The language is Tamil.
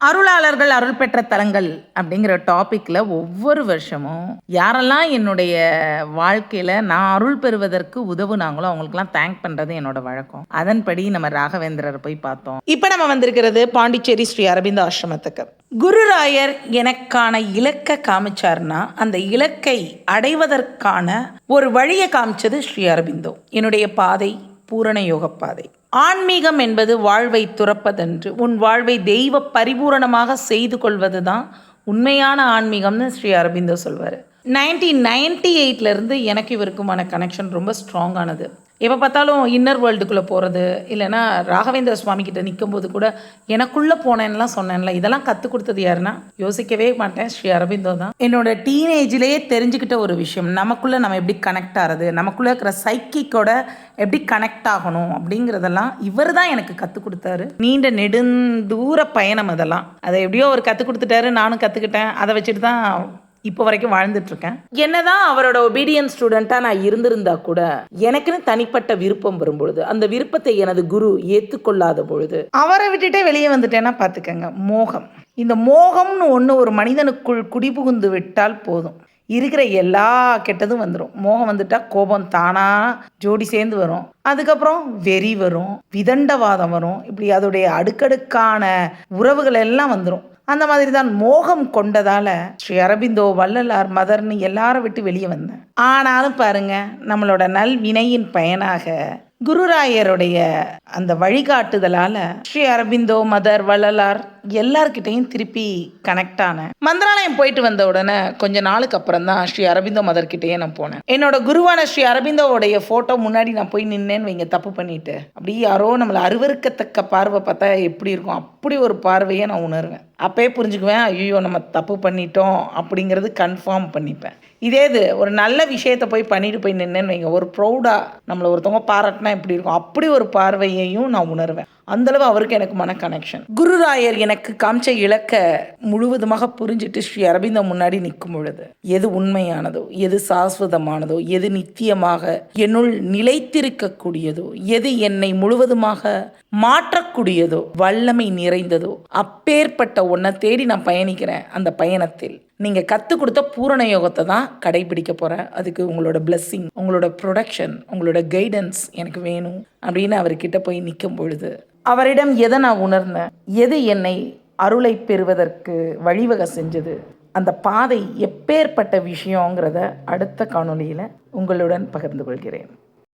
அருளாளர்கள் அருள் பெற்ற தலங்கள் அப்படிங்கிற டாப்பிக்கில் ஒவ்வொரு வருஷமும் யாரெல்லாம் என்னுடைய வாழ்க்கையில் நான் அருள் பெறுவதற்கு உதவுனாங்களோ அவங்களுக்குலாம் தேங்க் பண்ணுறது என்னோட வழக்கம். அதன்படி நம்ம ராகவேந்திரரை போய் பார்த்தோம். இப்போ நம்ம வந்திருக்கிறது பாண்டிச்சேரி ஸ்ரீ அரவிந்த ஆசிரமத்துக்கு. குருராயர் எனக்கான இலக்கை காமிச்சார்னா அந்த இலக்கை அடைவதற்கான ஒரு வழியை காமிச்சது ஸ்ரீ அரவிந்தோ. என்னுடைய பாதை பூரண யோக பாதை. ஆன்மீகம் என்பது வாழ்வை துறப்பதன்று. உன் வாழ்வை தெய்வ பரிபூரணமாக செய்து கொள்வது தான் உண்மையான ஆன்மீகம்னு ஸ்ரீ அரவிந்தோ சொல்வார். நைன்டீன் நைன்டி எயிட்லேருந்து எனக்கு இவருக்குமான கனெக்ஷன் ரொம்ப ஸ்ட்ராங்கானது எப்போ பார்த்தாலும் இன்னர் வேர்ல்டுக்குள்ளே போகிறது இல்லைன்னா ராகவேந்திர சுவாமி கிட்ட நிற்கும்போது கூட எனக்குள்ளே போனேன்லாம் சொன்னேன்ல. இதெல்லாம் கற்றுக் கொடுத்தது யாருன்னா? யோசிக்கவே மாட்டேன். ஸ்ரீ அரவிந்தோ தான். என்னோட டீனேஜ்லேயே தெரிஞ்சுக்கிட்ட ஒரு விஷயம் நமக்குள்ளே நம்ம எப்படி கனெக்ட் ஆகிறது நமக்குள்ளே இருக்கிற சைக்கிக்கோட எப்படி கனெக்ட் ஆகணும் அப்படிங்கிறதெல்லாம் இவர் தான் எனக்கு கற்றுக் கொடுத்தாரு. நீண்ட நெடுந்தூர பயணம் அதெல்லாம். அதை எப்படியோ அவர் கற்றுக் கொடுத்துட்டாரு நானும் கற்றுக்கிட்டேன் அதை வச்சுட்டு தான் இப்போ வரைக்கும் வாழ்ந்துட்டு இருக்கேன் என்னதான் அவரோட ஒபீடியன் ஸ்டூடெண்ட்டாக நான் இருந்திருந்தா கூட எனக்குன்னு தனிப்பட்ட விருப்பம் வரும்பொழுது அந்த விருப்பத்தை எனது குரு ஏற்றுக்கொள்ளாத பொழுது அவரை விட்டுட்டே வெளியே வந்துட்டேன்னா பார்த்துக்கங்க மோகம். இந்த மோகம்னு ஒன்று ஒரு மனிதனுக்குள் குடிபுகுந்து விட்டால் போதும். இருக்கிற எல்லா கெட்டதும் வந்துடும் மோகம் வந்துட்டா கோபம் தானா ஜோடி சேர்ந்து வரும். அதுக்கப்புறம் வெறி வரும் விதண்டவாதம் வரும். இப்படி அதோடைய அடுக்கடுக்கான உறவுகள் எல்லாம் வந்துடும் அந்த மாதிரி தான் மோகம் கொண்டதால் ஸ்ரீ அரபிந்தோ வள்ளலார் மதர்னு எல்லாரும் விட்டு வெளியே வந்தேன். ஆனாலும் பாருங்க நம்மளோட நல்வினையின் பயனாக குருராயருடைய அந்த வழிகாட்டுதலால ஸ்ரீ அரபிந்தோ மதர் வள்ளலார் எல்லார்கிட்டையும் திருப்பி கனெக்ட் ஆனேன் மந்திராலயம் போயிட்டு வந்த உடனே கொஞ்ச நாளுக்கு அப்புறம் தான் ஸ்ரீ அரபிந்தோ மதர்கிட்டயே நான் போனேன். என்னோட குருவான ஸ்ரீ அரபிந்தோவுடைய ஃபோட்டோ முன்னாடி நான் போய் நின்னேன்னு வைங்க தப்பு பண்ணிட்டு. அப்படியே யாரோ நம்மளை அருவருக்கத்தக்க பார்வை பார்த்தா எப்படி இருக்கும் அப்படி ஒரு பார்வையை நான் உணர்வேன். அப்பயே புரிஞ்சுக்குவேன் ஐயோ நம்ம தப்பு பண்ணிட்டோம் அப்படிங்கிறது கன்ஃபார்ம் பண்ணிப்பேன். இதே இது ஒரு நல்ல விஷயத்தை போய் பண்ணிட்டு போய் நின்னேன்னு வைங்க. ஒரு ப்ரௌடாக நம்மளை ஒருத்தவங்க பாராட்டினா எப்படி இருக்கும்? அப்படி ஒரு பார்வையையும் நான் உணர்வேன். அந்தளவு அவருக்கு எனக்கு மன கனெக்ஷன் குருராயர் எனக்கு காமிச்ச இலக்க முழுவதுமாக புரிஞ்சுட்டு ஸ்ரீ அரவிந்தம் முன்னாடி நிற்கும் பொழுது எது உண்மையானதோ எது சாஸ்வதமானதோ எது நித்தியமாக என்னுள் நிலைத்திருக்கக்கூடியதோ எது என்னை முழுவதுமாக மாற்றக்கூடியதோ வல்லமை நிறைந்ததோ அப்பேற்பட்ட ஒன்றை தேடி நான் பயணிக்கிறேன் அந்த பயணத்தில். நீங்கள் கற்றுக் கொடுத்த பூரண யோகத்தை தான் கடைபிடிக்க போகிறேன் அதுக்கு உங்களோட பிளெஸ்ஸிங் உங்களோட ப்ரொடக்ஷன் உங்களோட கைடன்ஸ் எனக்கு வேணும் அப்படின்னு அவர்கிட்ட போய் நிற்கும் பொழுது அவரிடம் எதை நான் உணர்ந்தேன்? எது என்னை அருளை பெறுவதற்கு வழிவகை செஞ்சது? அந்த பாதை எப்பேற்பட்ட விஷயங்கிறத அடுத்த காணொலியில் உங்களுடன் பகிர்ந்து கொள்கிறேன்.